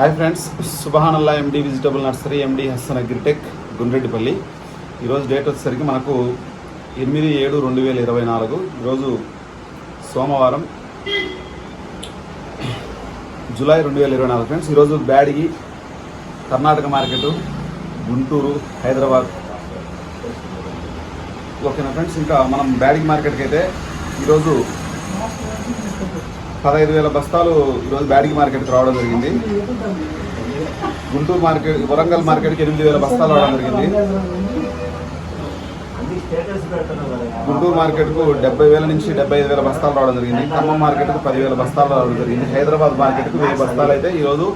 Hi friends సుబహానల్లా MD vegetable nursery MD Hasan agritech Gundreddipalli ఈరోజు date వచ్చేసరికి మనకు ఎనిమిది ఏడు రెండు వేల ఇరవై నాలుగు. ఈరోజు సోమవారం జూలై రెండు వేల ఇరవై నాలుగు ఫ్రెండ్స్ ఈరోజు బ్యాడిగి కర్ణాటక మార్కెట్ గుంటూరు హైదరాబాద్. ఓకేనా ఫ్రెండ్స్ ఇంకా మనం బ్యాడిగి మార్కెట్కి అయితే ఈరోజు పదహైదు వేల బస్తాలు ఈరోజు బ్యాడిగి మార్కెట్కి రావడం జరిగింది. గుంటూరు మార్కెట్ వరంగల్ మార్కెట్కి ఎనిమిది వేల బస్తాలు రావడం జరిగింది. గుంటూరు మార్కెట్కు డెబ్బై వేల నుంచి డెబ్బై ఐదు వేల బస్తాలు రావడం జరిగింది. ఖమ్మం మార్కెట్కు పదివేల బస్తాలు రావడం జరిగింది. హైదరాబాద్ మార్కెట్కు వెయ్యి బస్తాలు అయితే ఈరోజు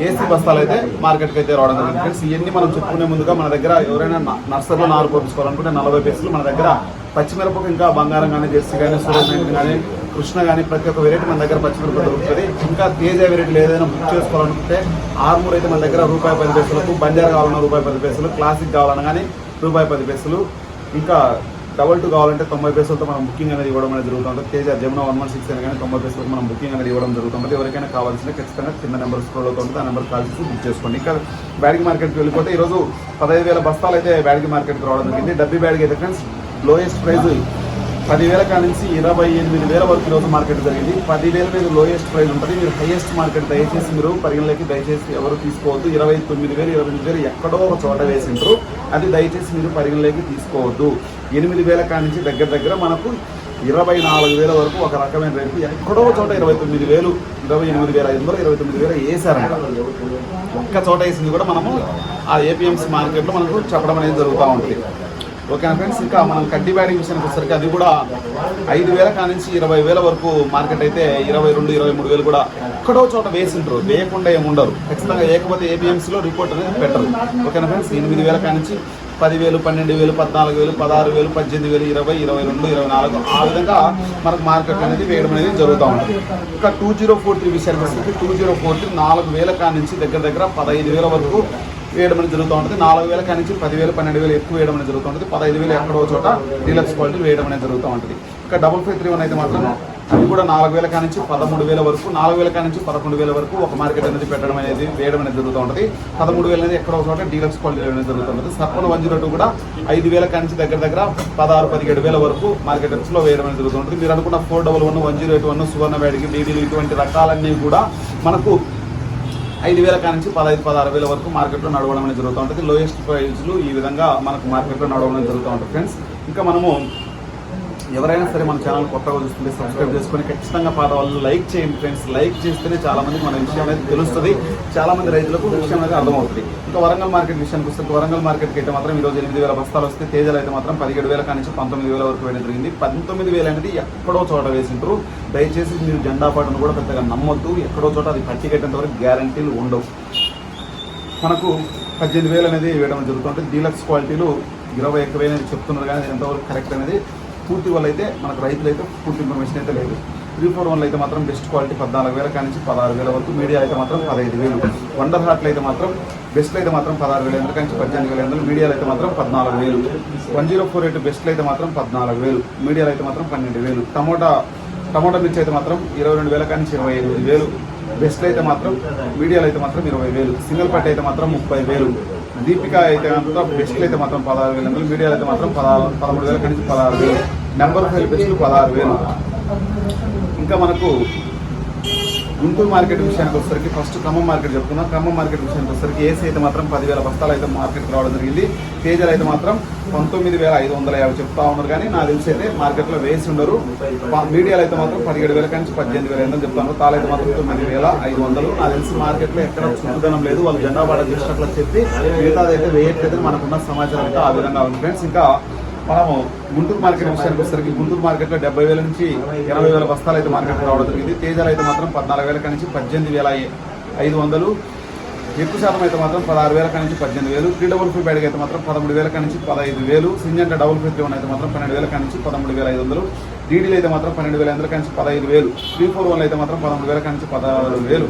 ఏసీ బస్తాలు అయితే మార్కెట్కి అయితే రావడం జరిగింది. ఫ్రెండ్స్ ఇవన్నీ మనం చెప్పుకునే ముందుగా మన దగ్గర ఎవరైనా న- నర్సరీలో నారు పంపించుకోవాలనుకుంటే నలభై పైసలు మన దగ్గర పచ్చిమిరపకు ఇంకా బంగారం కానీ జెర్సీ కానీ సూర్యమైన కానీ కృష్ణ కానీ ప్రతి ఒక్క వెరైటీ మన దగ్గర పచ్చిమిరపకు దొరుకుతుంది. ఇంకా తేజ వెరైటీలు ఏదైనా బుక్ చేసుకోవాలనుకుంటే ఆర్మూర్ అయితే మన దగ్గర రూపాయి పది పైసలకు బంజారు కావాలన్నా రూపాయి పది పైసలు క్లాసిక్ కావాలన్నా కానీ రూపాయి పది పైసలు. ఇంకా డబల్ టూ కావాలంటే తొంభై పైసలతో మనం బుకింగ్ అనేది ఇవ్వడం అనేది జరుగుతుంది Teja Jamuna one one six అని కానీ తొంభై పైసలకు మనం బుకింగ్ అనేది ఇవ్వడం జరుగుతుంది ఎవరికైనా కావాల్సిన ఖచ్చితంగా కింద నెంబర్ స్క్రోల్ అవుతుంది ఆ నెంబర్ కాల్ చేసి బుక్ చేసుకోండి. ఇంకా బ్యాడిగి మార్కెట్కి వెళ్ళిపోతే ఈరోజు పదహైదు వేల బస్తాలు అయితే బ్యాడిగి మార్కెట్కి రావడం జరిగింది. డబ్బీ బ్యాడిగి అయితే ఫ్రెండ్స్ లోయెస్ట్ ప్రైజ్ పదివేల కాడ నుంచి ఇరవై ఎనిమిది వేల వరకు ఈరోజు మార్కెట్ జరిగింది. పదివేల మీద లోయెస్ట్ ప్రైస్ ఉంటుంది. మీరు హైయెస్ట్ మార్కెట్ దయచేసి మీరు పరిగణలోకి దయచేసి ఎవరు తీసుకోవద్దు. ఇరవై తొమ్మిది వేలు ఇరవై ఎనిమిది వేలు ఎక్కడో ఒక చోట వేసింటారు అది దయచేసి మీరు పరిగణలోకి తీసుకోవద్దు. ఎనిమిది వేల కాడ నుంచి దగ్గర దగ్గర మనకు ఇరవై నాలుగు వేల వరకు ఒక రకమైన రేటు. ఎక్కడో చోట ఇరవై తొమ్మిది వేలు ఇరవై ఎనిమిది వేల ఐదు వందలు ఇరవై తొమ్మిది వేలు వేసారంట. ఒక్క చోట వేసింది కూడా మనము ఆ ఏపీఎంసీ మార్కెట్లో మనకు చెప్పడం అనేది జరుగుతూ ఉంటుంది. ఓకేనా ఫ్రెండ్స్ ఇంకా మనం కడ్డీ బ్యాడింగ్ విషయానికి వచ్చేసరికి అది కూడా ఐదు వేల కానించి ఇరవై వేల వరకు మార్కెట్ అయితే ఇరవై రెండు ఇరవై మూడు వేలు కూడా ఎక్కడో చోట వేసింటారు వేయకుండా ఏముండరు ఖచ్చితంగా ఏకపోతే ఏపీఎంసీలో రిపోర్ట్ అనేది పెట్టరు. ఓకేనా ఫ్రెండ్స్ ఎనిమిది వేల కానించి పదివేలు పన్నెండు వేలు పద్నాలుగు వేలు పదహారు వేలు పద్దెనిమిది వేలు ఇరవై ఇరవై రెండు ఇరవై నాలుగు ఆ విధంగా మనకు మార్కెట్ అనేది వేయడం అనేది జరుగుతూ ఉంటుంది. ఇంకా టూ జీరో ఫోర్ త్రీ విషయానికి వస్తే టూ జీరో ఫోర్ త్రీ నాలుగు వేల కానించి దగ్గర దగ్గర పదహైదు వేల వరకు వేయడం అనేది జరుగుతూ ఉంటుంది నాలుగు వేల కానించి పదివేలు పన్నెండు వేలు ఎక్కువ వేయడం అనేది జరుగుతూ ఉంటుంది పదహైదు వేలు ఎక్కడో చోట డీలక్స్ క్వాలిటీ వేయడం అనేది జరుగుతూ ఉంటుంది ఇంకా డబుల్ ఫైవ్ త్రీ వన్ అయితే మాత్రం అది కూడా నాలుగు వేల కానించి పదమూడు వేల వరకు నాలుగు వేల కానించి పదకొండు వేల వరకు ఒక మార్కెట్ అనేది పెట్టడం అనేది వేయడం అనేది జరుగుతూ ఉంటుంది పదమూడు వేల అనేది ఎక్కడో చోట డీలక్స్ క్వాలిటీ అనేది జరుగుతుంది. ఉంటుంది సర్పన్ వన్ జీరో టూ కూడా ఐదు వేల కానించి దగ్గర దగ్గర పదహారు పదిహేడు వేల వరకు మార్కెట్స్లో వేయడం అనేది జరుగుతూ ఉంటుంది మీరు అనుకున్న four double one one zero eight one Suvarna వేడికి డీడీలు ఇటువంటి రకాలన్నీ కూడా మనకు ఐదు వేల కాడ నుంచి పదహైదు పదహారు వేల వరకు మార్కెట్లో నడవడం అనేది జరుగుతూ ఉంటుంది. లోయెస్ట్ ప్రైజ్లు ఈ విధంగా మనకు మార్కెట్లో నడవడం జరుగుతూ ఉంటుంది. ఫ్రెండ్స్ ఇంకా మనము ఎవరైనా సరే మన ఛానల్ కొత్తగా చూస్తుంటే సబ్స్క్రైబ్ చేసుకొని ఖచ్చితంగా పాత వాళ్ళు లైక్ చేయండి ఫ్రెండ్స్ లైక్ చేస్తేనే చాలా మందికి మన విషయం అనేది తెలుస్తుంది. చాలా మంది రైతులకు విషయం అనేది అర్థమవుతుంది. ఇంకా వరంగల్ మార్కెట్ విషయానికి వస్తే వరంగల్ మార్కెట్కి అయితే మాత్రం ఈరోజు ఎనిమిది వేల బస్తాలు వస్తే తేజలు అయితే మాత్రం పదిహేడు వేల కానించి పంతొమ్మిది వేల వరకు వేయడం జరిగింది. పంతొమ్మిది వేలు అనేది ఎక్కడో చోట వేసింటారు దయచేసి మీరు జెండా పాటను కూడా పెద్దగా నమ్మొద్దు. ఎక్కడో చోట అది పట్టికెట్టేంత వరకు గ్యారంటీలు ఉండవు. మనకు పద్దెనిమిది వేలు అనేది వేయడం జరుగుతుంది. డీలక్స్ క్వాలిటీలు ఇరవై ఎక్కువ అనేది చెప్తున్నారు కానీ ఎంతవరకు కరెక్ట్ అనేది పూర్తి వల్ల అయితే మనకు రైతులు అయితే పూర్తి ఇన్ఫర్మేషన్ అయితే లేదు త్రీ ఫోర్ వన్లో అయితే మాత్రం బెస్ట్ క్వాలిటీ పద్నాలుగు వేల కానించి పదహారు వేల వరకు మీడియా అయితే మాత్రం పదహైదు వేలు వండర్ హార్ట్లు అయితే మాత్రం బెస్ట్లో అయితే మాత్రం పదహారు వేల ఎందుకు నుంచి పద్దెనిమిది వేల ఎందుకు మీడియాలో అయితే మాత్రం పద్నాలుగు వేలు వన్ జీరో ఫోర్ ఎయిట్ బెస్ట్లు అయితే మాత్రం పద్నాలుగు వేలు మీడియాలు అయితే మాత్రం పన్నెండు వేలు టమోటా టమోటా మిర్చి అయితే మాత్రం ఇరవై రెండు వేల కానించి ఇరవై ఐదు వేలు బెస్ట్లో అయితే మాత్రం మీడియాలు అయితే మాత్రం ఇరవై వేలు సింగిల్ పట్టి అయితే మాత్రం ముప్పై వేలు దీపిక అయితే మాత్రం బెస్ట్లో అయితే మాత్రం పదహారు వేలు అందులో మీడియాలో అయితే మాత్రం పదహారు పదమూడు వేల నుంచి పదహారు వేలు నెంబర్ ఫైవ్ బెస్ట్లు పదహారు వేలు. ఇంకా మనకు గుంటూరు మార్కెట్ విషయానికి వచ్చేసరికి ఫస్ట్ ఖమ్మం మార్కెట్ చెప్తున్నాం ఖమ్మం మార్కెట్ విషయానికి వచ్చేసరికి ఏసీ అయితే మాత్రం పదివేల బస్తాలు అయితే మార్కెట్ రావడం జరిగింది. తేజలు అయితే మాత్రం పంతొమ్మిది వేల ఐదు వందల యాభై చెప్తా ఉన్నారు కానీ నా తెలిసి అయితే మార్కెట్లో వేసి ఉండరు. మీడియాలో అయితే మాత్రం పదిహేడు వేల కానీ పద్దెనిమిది వేల ఐదు చెప్తాను తాళైతే మాత్రం తొమ్మిది వేల ఐదు వందలు. నా తెలిసి మార్కెట్లో ఎక్కడ చుట్టుదనం లేదు. వాళ్ళు జెండా పాట చేసినట్లు చెప్పి మిగతాది అయితే వేయట్లేదని మనకున్న సమాచారం అయితే ఆ విధంగా ఉంది. ఫ్రెండ్స్ ఇంకా మనము గుంటూరు మార్కెట్ విషయానికి వచ్చేసరికి గుంటూరు మార్కెట్లో డెబ్బై వేల నుంచి ఎనభై వేల బస్తాలు అయితే మార్కెట్కి రావడం జరిగింది. తేజాలు అయితే మాత్రం పద్నాలుగు వేల నుంచి పద్దెనిమిది వేల ఐదు వందలు. ఎక్కువ శాతం అయితే మాత్రం పదహారు వేల నుంచి పద్దెనిమిది వేలు త్రీ డబుల్ ఫైవ్ బ్యాడ్కి అయితే మాత్రం పదమూడు వేల నుంచి పదహైదు వేలు Syngenta double five three one అయితే మాత్రం పన్నెండు వేల నుంచి పదమూడు వేల ఐదు వందలు డీడీలు అయితే మాత్రం పన్నెండు వేల ఐదు నుంచి పదహైదు వేలు త్రీ ఫోర్ వన్ అయితే మాత్రం పదమూడు వేల నుంచి పదహారు వేలు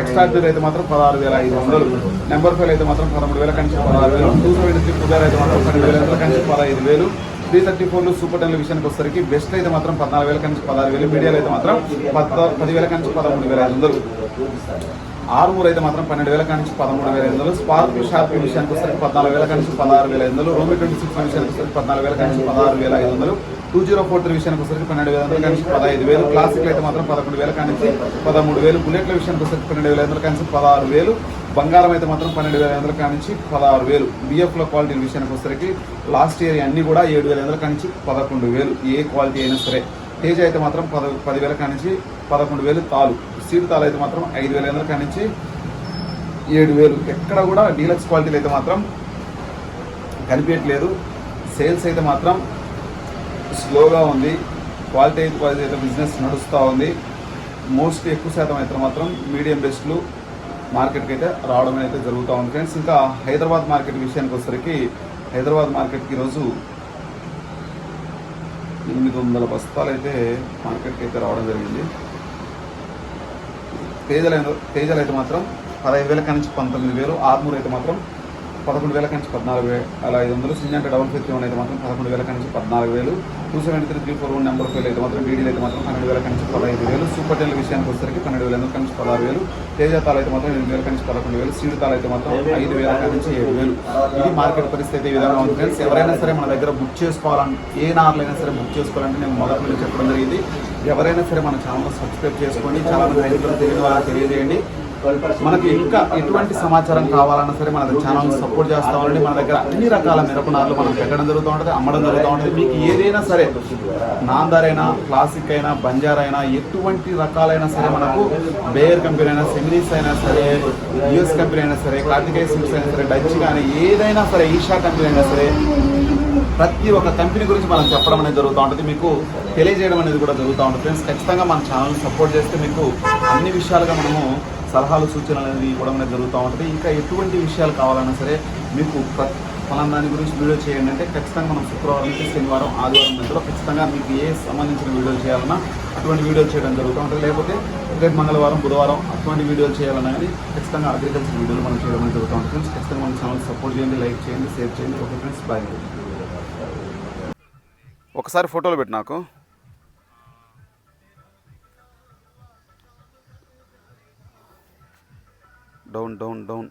ఎక్స్ట్రా అయితే మాత్రం పదహారు వేల ఐదు వందలు నెంబర్ ఫైవ్ అయితే మాత్రం పదమూడు వేల నుంచి పదహారు వేలు టూ సెవెంటీ త్రీ పుజార్ అయితే మాత్రం పన్నెండు వేల ఐదు నుంచి పదహైదు వేలు త్రీ థర్టీ ఫోర్లు సూపర్ టెన్ విషయానికి వచ్చేసరికి బెస్ట్ అయితే మాత్రం పద్నాలుగు వేల నుంచి పదహారు వేలు మీడియాలు అయితే మాత్రం పద్ పదివేల నుంచి పదమూడు వేల ఐదు వందలు ఆరుమూరు అయితే మాత్రం పన్నెండు వేల కానించి పదమూడు వేల ఐదు వందలు స్పార్క్ షార్ప్ విషయానికి వస్తే పద్నాలుగు వేల కానించి పదహారు వేల ఐదు వందలు రోమి ట్వంటీ సిక్స్ విషయానికి వస్తే పద్నాలుగు వేల కానించి పదహారు వేల ఐదు వందలు టూ జీరో ఫోర్ త్రీ విషయానికి వస్తే పన్నెండు వేల వందల కానించి పదహైదు వేలు క్లాసిక్లు అయితే మాత్రం పదకొండు వేల కానించి పదమూడు వేలు బుల్లెట్ల విషయానికి వస్తే పన్నెండు వేల వందల వందలు కానించి పదహారు వేలు బంగారం అయితే మాత్రం పన్నెండు వేల వందల కానించి పదహారు వేలు. బిఎఫ్లో క్వాలిటీ విషయానికి వచ్చేసరికి లాస్ట్ ఇయర్ అన్ని కూడా ఏడు వేల వందల కానించి పదకొండు వేలు. ఏ క్వాలిటీ అయినా సరే. తేజ అయితే మాత్రం పద పదివేల కానించి పదకొండు వేలు తాలు. సీటు అయితే మాత్రం ఐదు వేల ఐదు వందల కానించి ఏడు వేలు. ఎక్కడ కూడా డీలక్స్ క్వాలిటీలు అయితే మాత్రం కనిపించట్లేదు. సేల్స్ అయితే మాత్రం స్లోగా ఉంది. క్వాలిటీ అయితే క్వాలిటీ అయితే బిజినెస్ నడుస్తూ ఉంది. మోస్ట్ ఎక్కువ శాతం అయితే మాత్రం మీడియం బెస్ట్లు మార్కెట్కి అయితే రావడం అయితే జరుగుతూ ఉంది. ఫ్రెండ్స్ ఇంకా హైదరాబాద్ మార్కెట్ విషయానికి వచ్చేసరికి హైదరాబాద్ మార్కెట్కి ఈరోజు ఎనిమిది వందల బస్తాలు అయితే మార్కెట్కి అయితే రావడం జరిగింది. పేదలైన అయితే- అయితే మాత్రం పదహైదు వేల నుంచి పంతొమ్మిది వేలు ఆర్మూర్ అయితే మాత్రం పదకొండు వేల నుంచి పద్నాలుగు వేలు అలా ఐదు వందలు. సింజంటే డబల్ ఫిఫ్టీ వన్ అయితే మాత్రం పదకొండు వేల నుంచి పద్నాలుగు వేలు. Two seventy three three four one number file అయితే మాత్రం డీడీలు అయితే మాత్రం పన్నెండు వేల నుంచి పదహైదు వేలు. సూపర్ టెల్ విషయానికి వచ్చేసరికి పన్నెండు వేల నుంచి పదహారు వేలు. తేజ అయితే మాత్రం ఎనిమిది వేల నుంచి పదకొండు వేలు. సీడు తాలు అయితే మాత్రం ఐదు వేల నుంచి ఏడు వేలు. ఇది మార్కెట్ పరిస్థితి ఈ విధంగా ఉంది ఫ్రెండ్స్. ఎవరైనా సరే మన దగ్గర బుక్ చేసుకోవాలని ఏ నార్లైనా సరే బుక్ చేసుకోవాలంటే నేను మొదటి నుంచి చెప్పడం జరిగింది. ఎవరైనా సరే మన ఛానల్ సబ్స్క్రైబ్ చేసుకోండి. చాలా మంది రైతులకు తెలియని వాళ్ళకి తెలియజేయండి. మనకి ఇంకా ఎటువంటి సమాచారం కావాలన్నా సరే మన ఛానల్ సపోర్ట్ చేస్తా ఉండండి. మన దగ్గర అన్ని రకాల మిరపనార్లు మనం పెట్టడం జరుగుతూ ఉంటుంది అమ్మడం జరుగుతూ ఉంటుంది. మీకు ఏదైనా సరే నాందార్ అయినా క్లాసిక్ అయినా బంజార్ అయినా ఎటువంటి రకాలైనా సరే మనకు బేయర్ కంపెనీ అయినా సెమినీస్ అయినా సరే యుఎస్ కంపెనీ అయినా సరే కార్తికేయ సిమ్స్ అయినా సరే డచ్ కానీ ఏదైనా సరే ఈషా కంపెనీ అయినా సరే ప్రతి ఒక్క కంపెనీ గురించి మనం చెప్పడం అనేది జరుగుతూ ఉంటుంది. మీకు తెలియజేయడం అనేది కూడా జరుగుతూ ఉంటుంది. ఫ్రెండ్స్ ఖచ్చితంగా మన ఛానల్ సపోర్ట్ చేస్తే మీకు అన్ని విషయాలుగా మనము సలహాలు సూచనలు అనేది ఇవ్వడం అనేది జరుగుతూ ఉంటుంది. ఇంకా ఎటువంటి విషయాలు కావాలన్నా సరే మీకు ప్ర- ఫలానా దాని గురించి వీడియో చేయండి అంటే ఖచ్చితంగా మనం శుక్రవారం నుంచి శనివారం ఆదివారం మధ్యలో ఖచ్చితంగా మీకు ఏ సంబంధించిన వీడియోలు చేయాలన్నా అటువంటి వీడియోలు చేయడం జరుగుతూ ఉంటుంది. లేకపోతే రేపు మంగళవారం బుధవారం అటువంటి వీడియోలు చేయాలన్నా కానీ ఖచ్చితంగా అగ్రికల్చర్ వీడియోలు మనం చేయడం అనేది జరుగుతూ ఉంటుంది. ఫ్రెండ్స్ ఖచ్చితంగా మన ఛానల్ సపోర్ట్ చేయండి లైక్ చేయండి షేర్ చేయండి. Okay friends bye. ఒకసారి ఫోటోలు పెట్టి டவுன் டவுன் டவுன்.